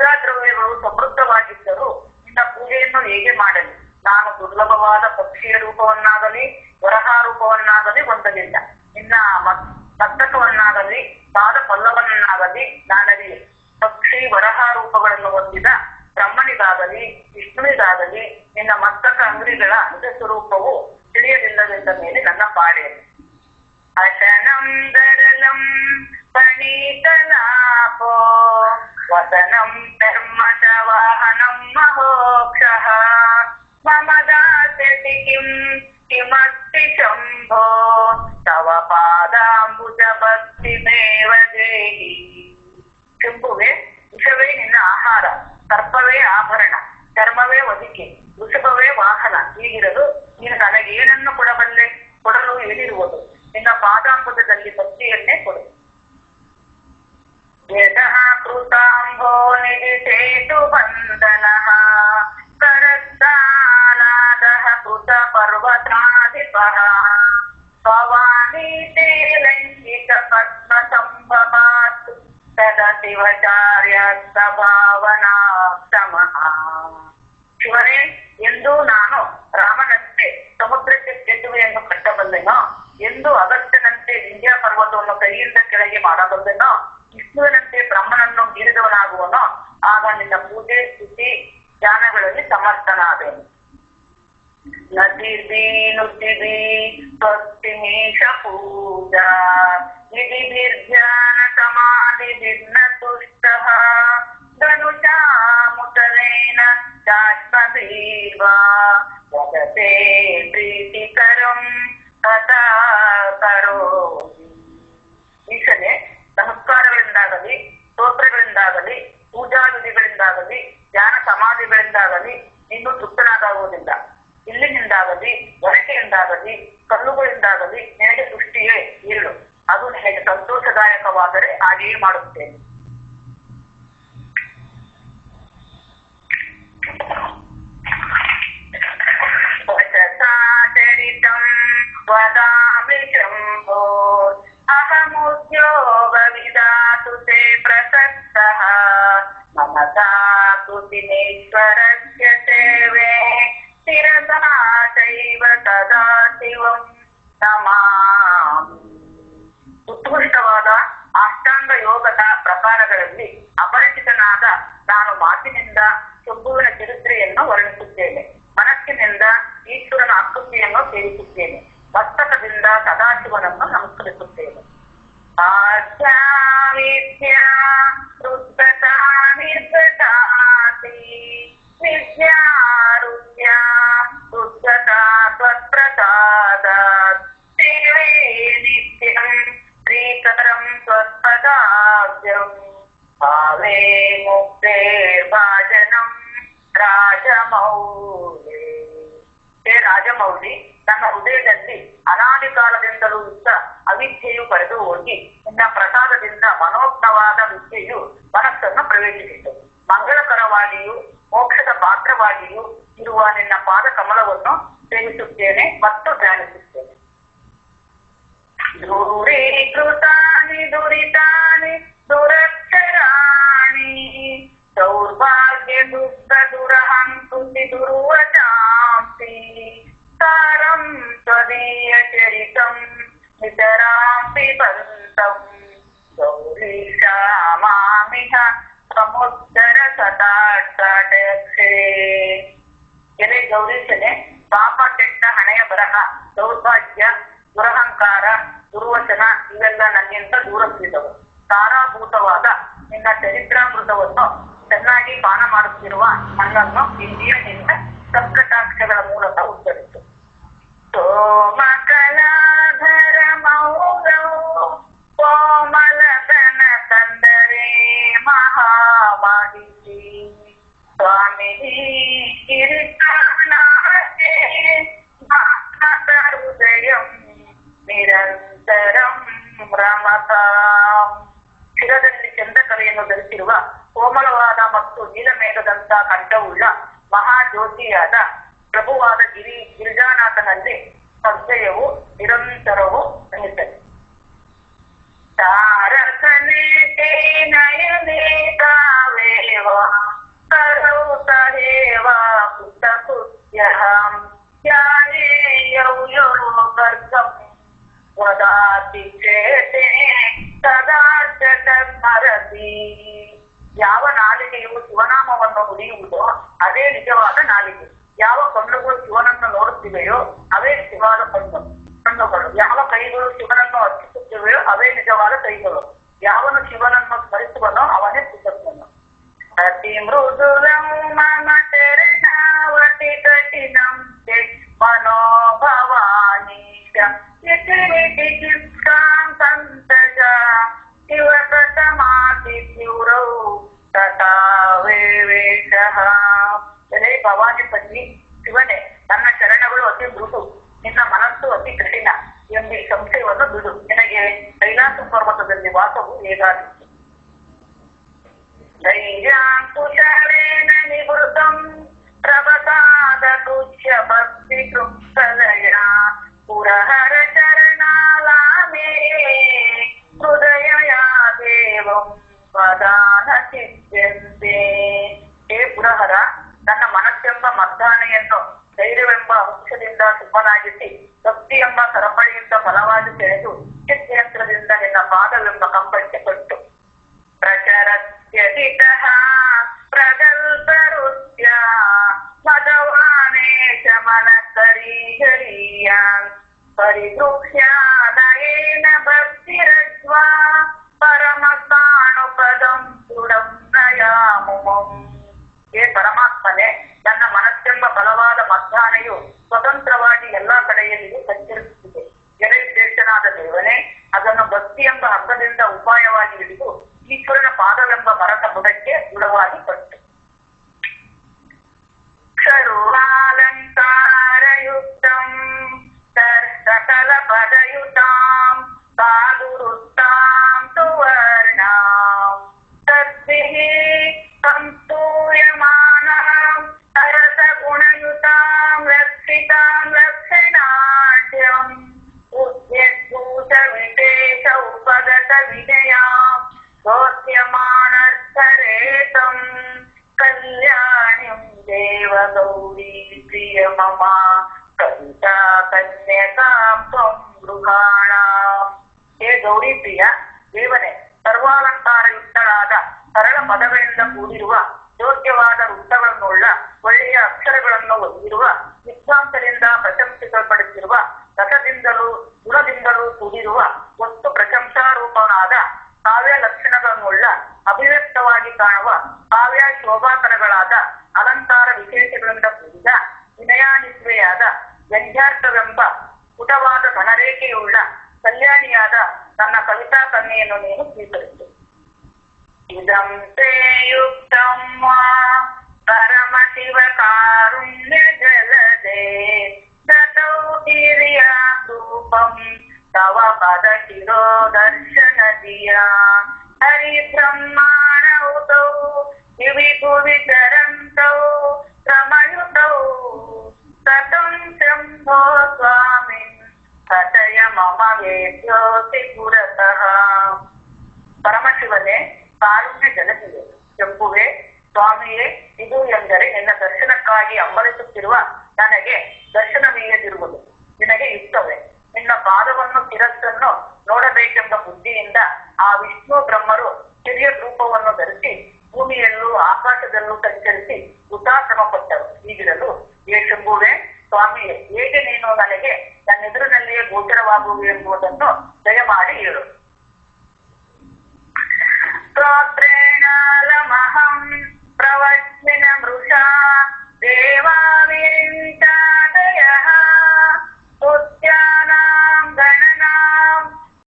ದ್ರವ್ಯಗಳು ಸಮೃದ್ಧವಾಗಿದ್ದರೂ ನಿನ್ನ ಪೂಜೆಯನ್ನು ಹೇಗೆ ಮಾಡಲಿ? ನಾನು ದುರ್ಲಭವಾದ ಪಕ್ಷಿಯ ರೂಪವನ್ನಾಗಲಿ, ವರಹ ರೂಪವನ್ನಾಗಲಿ ಹೊಂದಲಿಲ್ಲ. ನಿನ್ನ ಮಸ್ತಕವನ್ನಾಗಲಿ ಪಾದ ಪಲ್ಲವನ್ನಾಗಲಿ ನಾನರಿಯೆ ಪಕ್ಷಿ ವರಹ ರೂಪಗಳನ್ನು ಹೊಂದಿದ ಬ್ರಹ್ಮನಿಗಾಗಲಿ, ವಿಷ್ಣುವಿಗಾಗಲಿ, ನಿನ್ನ ಮಸ್ತಕ ಅಂಗಡಿಗಳ ನಿಜ ಸ್ವರೂಪವು ತಿಳಿಯಲಿಲ್ಲವೆಂದ ಮೇಲೆ ನನ್ನ ಪಾಡೆ ವಸನಂ ಧರ್ಮಟ ವಾಹನಂ ಮಹೋಕ್ಷಃ ಮಮ ದಾಸ್ಯತಿ ಕಿಂ ಕಿಮಸ್ತಿ ಶಂಭೋ ತವ ಪಾದಾಂಬುಜ ಭಕ್ತಿ ದೇವ ದೇಹಿ ಶಂಭುವೆ ವಿಷವೇ ನಿನ್ನ ಆಹಾರ ಸರ್ಪವೇ ಆಭರಣ ಚರ್ಮವೇ ಒದಿಕೆ ವೃಷಭವೇ ವಾಹನ ಹೀಗಿರಲು ನೀನು ನನಗೇನನ್ನು ಕೊಡಬಲ್ಲೆ ಕೊಡಲು ಏನಿರುವುದು ನಿನ್ನ ಪಾದಾಂಬುಜದಲ್ಲಿ ಭಕ್ತಿಯನ್ನೇ ಕೊಡು ಯತಃ ಕೃತಾಂಭೋ ನಿಧಿ ಸೇತು ಬಂಧನಃ ಕರಸ್ತಾನಾದಃ ಕೃತ ಪರ್ವತಾಧಿಪಃ ಭವಾನೀತೆ ಲೈಂಗಿಕ ಪದ್ಮ ಸಂಭವಾತ್ ತದ ಶಿವಚಾರ್ಯ ಸಭಾವನಾ ಸಮಃ ಶಿವನೇ ಎಂದು ನಾನು ರಾಮನಂತೆ ಸಮುದ್ರಕ್ಕೆ ಸೇತುವೆಯನ್ನು ಕಟ್ಟಬಲ್ಲೆನೋ ಎಂದು ಅಗತ್ಯನಂತೆ ವಿಂಧ್ಯ ಪರ್ವತವನ್ನು ಕೈಯಿಂದ ಕೆಳಗೆ ಮಾಡಬಲ್ಲೆನೋ ವಿಷ್ಣುವಿನಂತೆ ಬ್ರಹ್ಮನನ್ನು ಮೀರಿದವನಾಗುವನೋ? ಆಗ ನಿನ್ನ ಪೂಜೆ, ಸ್ತುತಿ, ಧ್ಯಾನಗಳಲ್ಲಿ ಸಮರ್ಥನಾದೆನು. ನುದಿಬಿ ಸ್ವಸ್ತಿಮೀಶ ಪೂಜಾ. ನಿಧಿರ್ಧ್ಯಾನ ಸಮಾಧಿ ಭಿನ್ನ ತುಷ್ಟಃ. ಧನುಷಾಮುತಲೇನ ಜಗತೆ ಪ್ರೀತಿಕರಂ ತಥಾ ಕರೋಮಿ ಈಶನೆ ಸಹಸ್ಕಾರಗಳಿಂದಾಗಲಿ ಸ್ತೋತ್ರಗಳಿಂದಾಗಲಿ ಪೂಜಾ ವಿಧಿಗಳಿಂದಾಗಲಿ ಧ್ಯಾನ ಸಮಾಧಿಗಳಿಂದಾಗಲಿ ನೀನು ತೃಪ್ತನಾಗುವುದಿಲ್ಲ ಇಲ್ಲಿನಿಂದಾಗಲಿ ಒರಕೆಯಿಂದಾಗಲಿ ಕಲ್ಲುಗಳಿಂದಾಗಲಿ ನಿನಗೆ ಸೃಷ್ಟಿಯೇ ಇರಲು ಅದು ಸಂತೋಷದಾಯಕವಾದರೆ ಹಾಗೆಯೇ ಮಾಡುತ್ತೇನೆ. ಅಹಮುದ್ಯೋಗ ವಿಧಾತು ತೇ ಪ್ರಸಕ್ತಃ ಮಮತಾ ಕೃತಿನೇಶ್ವರಸ್ಯ ಸೇವೆ ಶಿರಸಾ ಚೈವ ಸದಾ ಶಿವಂ ನಮಾಮಿ ಉತ್ಕೃಷ್ಟವಾದ ಅಷ್ಟಾಂಗ ಯೋಗದ ಪ್ರಕಾರಗಳಲ್ಲಿ ಅಪರಿಚಿತನಾದ ನಾನು ಮಾತಿನಿಂದ ಶುಭುವಿನ ಚರಿತ್ರೆಯನ್ನು ವರ್ಣಿಸುತ್ತೇನೆ. ಮನಸ್ಸಿನಿಂದ ಈಶ್ವರನ ಆಕೃತಿಯನ್ನು ಸೇರಿಸುತ್ತೇನೆ. ಮಸ್ತಕದಿಂದ ಸದಾಶಿವನನ್ನು ನಮಸ್ಕರಿಸುತ್ತೇನೆ ಆಧ್ಯಾವಿದ್ಯಾ ರುದ್ಧತಾ ನಿರ್ಗತಾತಿ ವಿದ್ಯಾರುದ್ಯಾ ರುದ್ಧತಾ ತ್ವತ್ಪ್ರಸಾದಾತ್ ಸೇವೆ ನಿತ್ಯಂ ಶ್ರೀಕರಂ ತ್ವತ್ಪದಾಬ್ಜಂ ಭಾವೇ ಮುಕ್ತೇರ್ಭಾಜನಂ ರಾಜಮೌಲಿ ಹೇ ರಾಜಮೌಳಿ ನನ್ನ ಹೃದಯದಲ್ಲಿ ಅನಾದಿ ಕಾಲದಿಂದಲೂ ಇದ್ದ ಅವಿದ್ಯೆಯು ಕರೆದು ಹೋಗಿ ನಿನ್ನ ಪ್ರಸಾದದಿಂದ ಮನೋಜ್ಞವಾದ ವಿದ್ಯೆಯು ಮನಸ್ಸನ್ನು ಪ್ರವೇಶಿಸಿತು ಮಂಗಳಕರವಾಗಿಯೂ ಮೋಕ್ಷದ ಪಾತ್ರವಾಗಿಯೂ ಇರುವ ನಿನ್ನ ಪಾದ ಕಮಲವನ್ನು ಸೇವಿಸುತ್ತೇನೆ ಮತ್ತು ಧ್ಯಾನಿಸುತ್ತೇನೆ ದೂರೀಕೃತಾನಿ ದುರಿತಾನಿ ದುರಕ್ಷರಾಣಿ ಸೌರ್ಭಾಗ್ಯ ದುಃಖ ದುರಹಂಕೃತಿ ದುರ್ವಚಾಂಸಿ ಸಾರಂ ನಿತರಾಂ ಪಿಬಂತಂ ಗೌರೀಶಾಮಾಮಿಹ ಸಮುದ್ರ ಸದಾಕ್ಷೇ ಎಲೆ ಗೌರೀಶನೆ ಪಾಪ ಕೆಟ್ಟ ಹಣೆಯ ಬರಹ, ದೌರ್ಭಾಗ್ಯ, ದುರಹಂಕಾರ, ದುರ್ವಚನ ಇವೆಲ್ಲ ನನ್ನಿಂದ ದೂರವಿದ್ದವು ತಾರಾಭೂತವಾದ ನಿನ್ನ ಚರಿತ್ರಾಮೃತವನ್ನು ಚೆನ್ನಾಗಿ ಪಾನ ಮಾಡುತ್ತಿರುವ ನನ್ನನ್ನು ಇಂದಿಯ ನಿನ್ನ ಸಂಕಟಾಕ್ಷಗಳ ಮೂಲಕ ಉತ್ತರಿತು ಸೋಮಕಲಾಧರ ಮೌರೌ ಕೋಮಲತನ ತಂದರೆ ಮಹಾಮಹಿಷಿ ಸ್ವಾಮಿ ಗಿರಿಕಾನಾಥೆ ಹೃದಯಂ ನಿರಂತರಂ ರಮತಾಂ ಶಿರದಲ್ಲಿ ಚಂದ್ರಕಲೆಯನ್ನು ಧರಿಸಿರುವ ಕೋಮಲವಾದ ಮತ್ತು ನೀಲಮೇಘದಂತ ಕಂಠವುಳ್ಳ ಮಹಾಜ್ಯೋತಿಯಾದ ಪ್ರಭುವಾದ ಗಿರಿ ಗಿರಿಜಾನಾಥನಲ್ಲಿ ಸಂಶಯವು ನಿರಂತರವೂ ನಿಲ್ಲಿಸಲಿ ತಾರಕನೇ ನಯನೇ ತಾವೇವ ಕರೌ ಸಹೇವ ಕುತ ಕುತ್ಯಹಂ ಧ್ಯಾಯೇಯೌ ಯೋ ವರ್ಗಂ ವದಾತಿ ಚೇತೆ ಸದಾ ಚಟಸ್ಮರತಿ ಯಾವ ನಾಲಿಗೆಯು ಶಿವನಾಮವನ್ನು ಉಳಿಯುವುದೋ ಅದೇ ನಿಜವಾದ ನಾಲಿಗೆ. ಯಾವ ಕಣ್ಣುಗಳು ಶಿವನನ್ನು ನೋಡುತ್ತಿವೆಯೋ ಅವೇ ನಿಜವಾದ ಕಣ್ಣು ಕಣ್ಣುಗಳು ಯಾವ ಕೈಗಳು ಶಿವನನ್ನು ಅರ್ಪಿಸುತ್ತಿವೆಯೋ ಅವೇ ನಿಜವಾದ ಕೈಗಳು ಯಾವನು ಶಿವನನ್ನು ಸ್ಮರಿಸುವನೋ ಅವನೇ ಕೃತಜ್ಞನು ಅತಿ ಮೃದುಲಂ ಮಮ ತೆರನಾವತಿ ಕಠಿಣಂ te ಮನೋಭವಾನಿ ಇತಿ ಚಿತ್ಕಾಂ ಸಂತಜ ಶಿವ ಪ್ರಥಮಾತಿ ತೀವ್ರೌ ತಥಾ ವೇವೇಶಃ ಹೇ ಭವಾನಿ ಪತ್ನಿ ಶಿವನೇ ನನ್ನ ಚರಣಗಳು ಅತಿ ಮೃದು ನಿನ್ನ ಮನಸ್ಸು ಅತಿ ಕಠಿಣ ಎಂಬ ಈ ಸಂಶಯವನ್ನು ಬಿಡು ನಿನಗೆ ಕೈಲಾಸ ಪರ್ವತದಲ್ಲಿ ವಾಸವು ಹೇಗಾಗಿತ್ತು ಧೈರ್ಯಾಂಕುಶಲೇನ ನಿವೃತಂ ಪ್ರವಸಾದತುಚ್ಯ ಭಕ್ತಿ ಕೃಪ್ತಲಯ ಪುರಹರ ಚರಣಾಲಾಮೇ ಹೃದಯ ದೇವಂ ವದಾನ ಚಿತ್ಯಂತೆ ಹೇ ಪುರಹರ ನನ್ನ ಮನಸ್ಸೆಂಬ ಮದ್ದಾನೆಯನ್ನು ಧೈರ್ಯವೆಂಬ ಅಂಶದಿಂದ ಸುಮ್ಮನಾಗಿಸಿ ಭಕ್ತಿ ಎಂಬ ಸರಪಳಿಯಿಂದ ಫಲವಾಗಿ ಸೆಳೆದು ಚಿತ್ಯಂತ್ರದಿಂದ ನಿನ್ನ ಪಾದವೆಂಬ ಕಂಬಕ್ಕೆ ಕೊಟ್ಟು ಪ್ರಚರತ್ಯಧಿಕಃ ಪ್ರಗಲ್ಭರುತ್ಯ ಮದವಾನೇಶ ಮನಕರೀಗರೀಯಾನ್ ಪರಿಗೃಹ್ಯಾದಯೇನ ಭಕ್ತಿರಜ್ವಾ ಪರಮಕಾಣುಪದಂ ದೃಢಂ ನಯಾಮುಮಂ ಹೇ ಪರಮಾತ್ಮನೇ ನನ್ನ ಮನಸ್ಸೆಂಬ ಬಲವಾದ ಮಧ್ಯಾಹ್ನೆಯು ಸ್ವತಂತ್ರವಾಗಿ ಎಲ್ಲಾ ಕಡೆಯಲ್ಲಿಯೂ ಸಂಚರಿಸುತ್ತಿದೆ. ಜಲವಿಶೇಷನಾದ ದೇವನೇ, ಅದನ್ನು ಭಕ್ತಿ ಎಂಬ ಹಬ್ಬದಿಂದ ಉಪಾಯವಾಗಿ ಹಿಡಿದು ಈಶ್ವರನ ಪಾದವೆಂಬ ಮರದ ಬುಡಕ್ಕೆ ದೃಢವಾಗಿ ಕಟ್ಟು विजया भोत्यमानर्थरेतम् कल्याणीम् देवगौरी प्रिय मम कविता कन्यका त्वम् गृहाणाम्। गौरी प्रिया देवने ಸರ್ವಾಲಂಕಾರಯುಕ್ತಳಾದ ಸರಳ ಪದಗಳಿಂದ ಕೂಡಿರುವ ಯೋಗ್ಯವಾದ ವೃತ್ತಗಳನ್ನುಳ್ಳ ಒಳ್ಳೆಯ ಅಕ್ಷರಗಳನ್ನು ಹೊಂದಿರುವ ವಿದ್ವಾಂಸರಿಂದ ಪ್ರಶಂಸಿಸಲ್ಪಡುತ್ತಿರುವ ರಸದಿಂದಲೂ ಗುಣದಿಂದಲೂ ಕೂಡಿರುವ ಒಟ್ಟು ಪ್ರಶಂಸಾರೂಪನಾದ ಕಾವ್ಯ ಲಕ್ಷಣಗಳನ್ನುಳ್ಳ ಅಭಿವ್ಯಕ್ತವಾಗಿ ಕಾಣುವ ಕಾವ್ಯ ಶೋಭಾಕರಗಳಾದ ಅಲಂಕಾರ ವಿಶೇಷಗಳಿಂದ ಕೂಡಿದ ವಿನಯಾನಿತ್ವೆಯಾದ ವ್ಯಂಗ್ಯಾರ್ಥವೆಂಬ ಪುಟವಾದ ಘನರೇಖೆಯುಳ್ಳ ಕಲ್ಯಾಣಿಯಾದ ನನ್ನ ಕವಿತಾ ಕನ್ಯೆಯನ್ನು ನೀನು ಸ್ವೀಕರಿಸು ಇದಂ ತೇ ಯುಕ್ತಂ ವಾ ಪರಮ ಶಿವ ಕಾರುಣ್ಯ ಜಲದೆ ದತೌ ಗಿರಿಯಾ ಧೂಪಂ ತವ ಪದ ಶಿರೋ ದರ್ಶನ ದಿಯಾ ಹರಿ ಬ್ರಹ್ಮಾಣೌತೌ ದಿವಿ ಭುವಿ ಚರಂತೌ ಪ್ರಮಯುತೌ ಸತಂ ಶಂಭೋ ಸ್ವಾಮಿನ್ ಕಥಯ ಪರಮಶಿವನೇ ಕಾರುಣ್ಯ ಜಗತ್ತಿದೆ ಕೆಂಪುವೆ ಸ್ವಾಮಿಯೇ, ಇದು ಎಂದರೆ ನಿನ್ನ ದರ್ಶನಕ್ಕಾಗಿ ಅಂಬಲಿಸುತ್ತಿರುವ ನನಗೆ ದರ್ಶನವೀಯದಿರುವುದು ನಿನಗೆ ಇಷ್ಟವೇ. ನಿನ್ನ ಪಾದವನ್ನು ಶಿರಸ್ಸನ್ನು ನೋಡಬೇಕೆಂಬ ಬುದ್ಧಿಯಿಂದ ಆ ವಿಷ್ಣು ಬ್ರಹ್ಮರು ಹಿರಿಯ ರೂಪವನ್ನು ಧರಿಸಿ ಭೂಮಿಯಲ್ಲೂ ಆಕಾಶದಲ್ಲೂ ಸಂಚರಿಸಿ ಹುತಾಶ್ರಮ ಪಟ್ಟರು ಈಗಿರಲು ಏ ಶಂಭುವೆ ಸ್ವಾಮಿ ಹೇಗೆ ನೀನು ನನಗೆ ಎದುರಿನಲ್ಲಿಯೇ ಗೋಚರವಾಗುವೆ ಎಂಬುದನ್ನು ದಯಮಾಡಿ ಹೇಳು. ಸ್ತೋತ್ರೇಣಾಲಮಹಂ ಪ್ರವಚ್ಮಿನ ಮೃಷಾ ದೇವಾವಿಂತಾದಯ